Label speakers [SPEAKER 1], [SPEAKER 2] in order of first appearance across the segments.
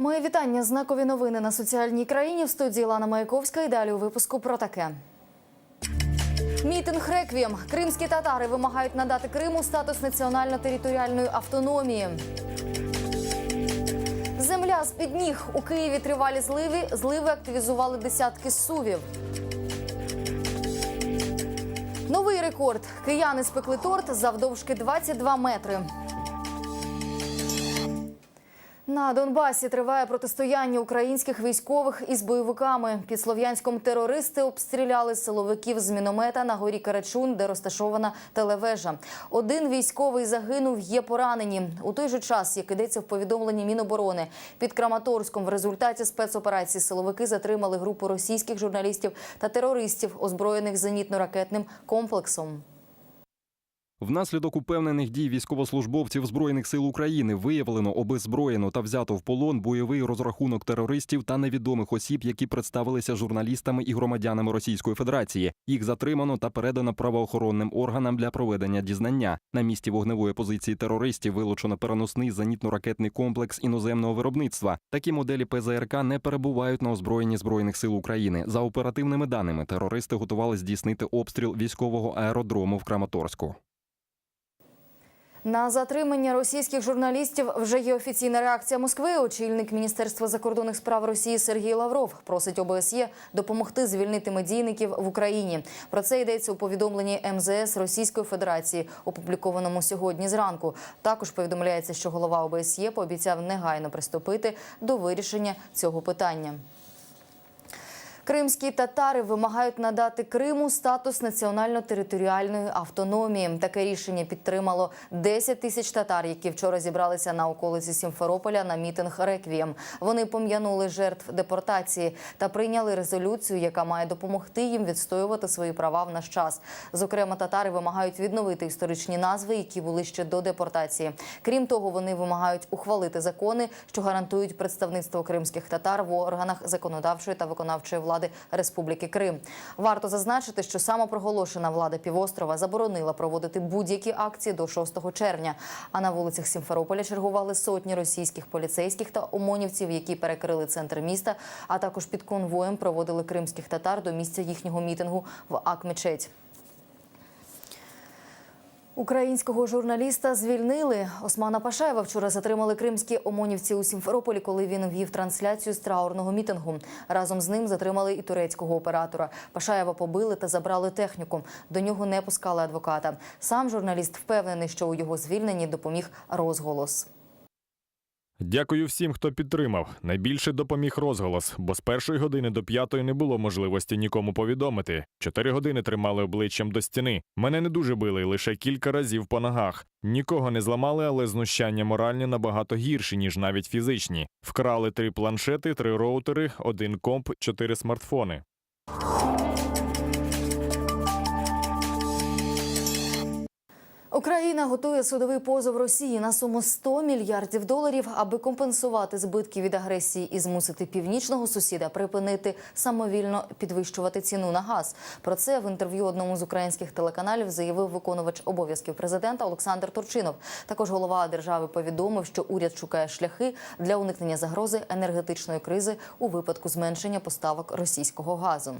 [SPEAKER 1] Моє вітання. Знакові новини на соціальній країні в студії Лана Маяковська. І далі у випуску про таке. Мітинг реквієм. Кримські татари вимагають надати Криму статус національно-територіальної автономії. Земля з під ніг у Києві тривалі зливи. Зливи активізували десятки сувів. Новий рекорд. Кияни спекли торт завдовжки 22 метри. На Донбасі триває протистояння українських військових із бойовиками. Під Слов'янськом терористи обстріляли силовиків з міномета на горі Карачун, де розташована телевежа. Один військовий загинув, є поранені. У той же час, як ідеться в повідомленні Міноборони, під Краматорськом в результаті спецоперації силовики затримали групу російських журналістів та терористів, озброєних зенітно-ракетним комплексом.
[SPEAKER 2] Внаслідок упевнених дій військовослужбовців збройних сил України виявлено обезброєно та взято в полон бойовий розрахунок терористів та невідомих осіб, які представилися журналістами і громадянами Російської Федерації. Їх затримано та передано правоохоронним органам для проведення дізнання. На місці вогневої позиції терористів вилучено переносний зенітно-ракетний комплекс іноземного виробництва. Такі моделі ПЗРК не перебувають на озброєнні збройних сил України. За оперативними даними, терористи готували здійснити обстріл військового аеродрому в Краматорську.
[SPEAKER 1] На затримання російських журналістів вже є офіційна реакція Москви. Очільник Міністерства закордонних справ Росії Сергій Лавров просить ОБСЄ допомогти звільнити медійників в Україні. Про це йдеться у повідомленні МЗС Російської Федерації, опублікованому сьогодні зранку. Також повідомляється, що голова ОБСЄ пообіцяв негайно приступити до вирішення цього питання. Кримські татари вимагають надати Криму статус національно-територіальної автономії. Таке рішення підтримало 10 тисяч татар, які вчора зібралися на околиці Сімферополя на мітинг Реквієм. Вони пом'янули жертв депортації та прийняли резолюцію, яка має допомогти їм відстоювати свої права в наш час. Зокрема, татари вимагають відновити історичні назви, які були ще до депортації. Крім того, вони вимагають ухвалити закони, що гарантують представництво кримських татар в органах законодавчої та виконавчої влади Республіки Крим. Варто зазначити, що самопроголошена влада півострова заборонила проводити будь-які акції до 6 червня. А на вулицях Сімферополя чергували сотні російських поліцейських та ОМОНівців, які перекрили центр міста, а також під конвоєм проводили кримських татар до місця їхнього мітингу в Ак-Мечеть. Українського журналіста звільнили. Османа Пашаєва вчора затримали кримські омонівці у Сімферополі, коли він вів трансляцію з траурного мітингу. Разом з ним затримали і турецького оператора. Пашаєва побили та забрали техніку. До нього не пускали адвоката. Сам журналіст впевнений, що у його звільненні допоміг розголос.
[SPEAKER 3] Дякую всім, хто підтримав. Найбільше допоміг розголос, бо з першої години до п'ятої не було можливості нікому повідомити. Чотири години тримали обличчям до стіни. Мене не дуже били, лише кілька разів по ногах. Нікого не зламали, але знущання моральні набагато гірші, ніж навіть фізичні. Вкрали три планшети, три роутери, один комп, чотири смартфони.
[SPEAKER 1] Україна готує судовий позов Росії на суму 100 мільярдів доларів, аби компенсувати збитки від агресії і змусити північного сусіда припинити самовільно підвищувати ціну на газ. Про це в інтерв'ю одному з українських телеканалів заявив виконувач обов'язків президента Олександр Турчинов. Також голова держави повідомив, що уряд шукає шляхи для уникнення загрози енергетичної кризи у випадку зменшення поставок російського газу.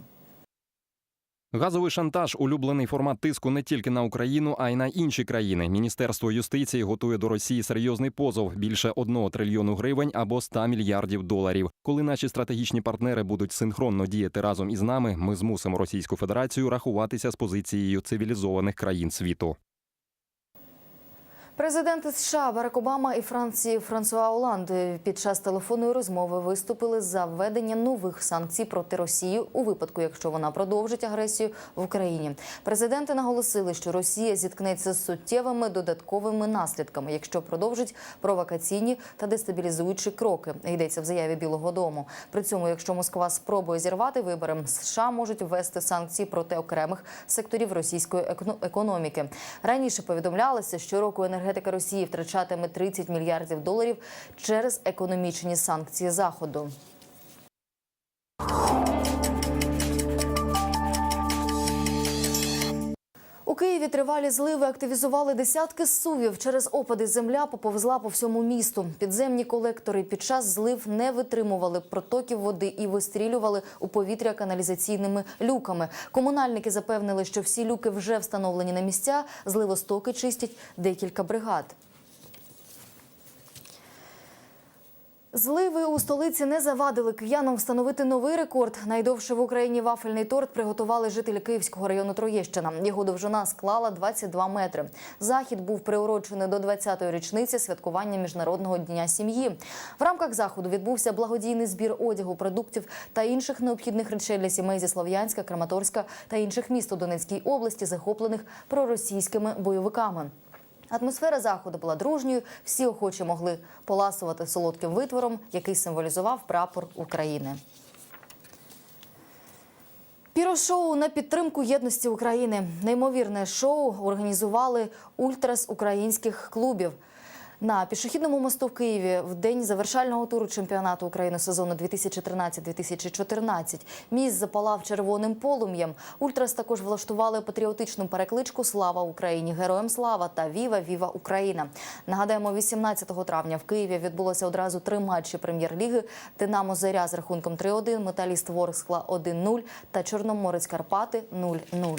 [SPEAKER 2] Газовий шантаж улюблений формат тиску не тільки на Україну, а й на інші країни. Міністерство юстиції готує до Росії серйозний позов більше 1 трильйону гривень або 100 мільярдів доларів. Коли наші стратегічні партнери будуть синхронно діяти разом із нами, ми змусимо Російську Федерацію рахуватися з позицією цивілізованих країн світу.
[SPEAKER 1] Президенти США Барак Обама і Франції Франсуа Оланд під час телефонної розмови виступили за введення нових санкцій проти Росії у випадку, якщо вона продовжить агресію в Україні. Президенти наголосили, що Росія зіткнеться з суттєвими додатковими наслідками, якщо продовжить провокаційні та дестабілізуючі кроки. Йдеться в заяві Білого Дому. При цьому, якщо Москва спробує зірвати вибори, США можуть ввести санкції проти окремих секторів російської економіки. Раніше повідомлялося, що року енергетика Росії втрачатиме 30 мільярдів доларів через економічні санкції Заходу. Києві тривалі зливи активізували десятки сувів. Через опади земля поповзла по всьому місту. Підземні колектори під час злив не витримували протоків води і вистрілювали у повітря каналізаційними люками. Комунальники запевнили, що всі люки вже встановлені на місця. Зливостоки чистять декілька бригад. Зливи у столиці не завадили киянам встановити новий рекорд. Найдовший в Україні вафельний торт приготували жителі Київського району Троєщина. Його довжина склала 22 метри. Захід був приурочений до 20-ї річниці святкування міжнародного дня сім'ї. В рамках заходу відбувся благодійний збір одягу, продуктів та інших необхідних речей для сімей зі Слов'янська, Краматорська та інших міст у Донецькій області, захоплених проросійськими бойовиками. Атмосфера заходу була дружньою. Всі охочі могли поласувати солодким витвором, який символізував прапор України. Пірошоу на підтримку єдності України. Неймовірне шоу організували ультрас українських клубів. На пішохідному мосту в Києві в день завершального туру чемпіонату України сезону 2013-2014 міст запалав червоним полум'ям. Ультрас також влаштували патріотичну перекличку Слава Україні! Героям слава та Віва Віва Україна. Нагадаємо, 18 травня в Києві відбулося одразу три матчі прем'єр-ліги: Динамо Заря з рахунком 3-1, Металіст Ворскла 1-0 та Чорноморець Карпати 0-0.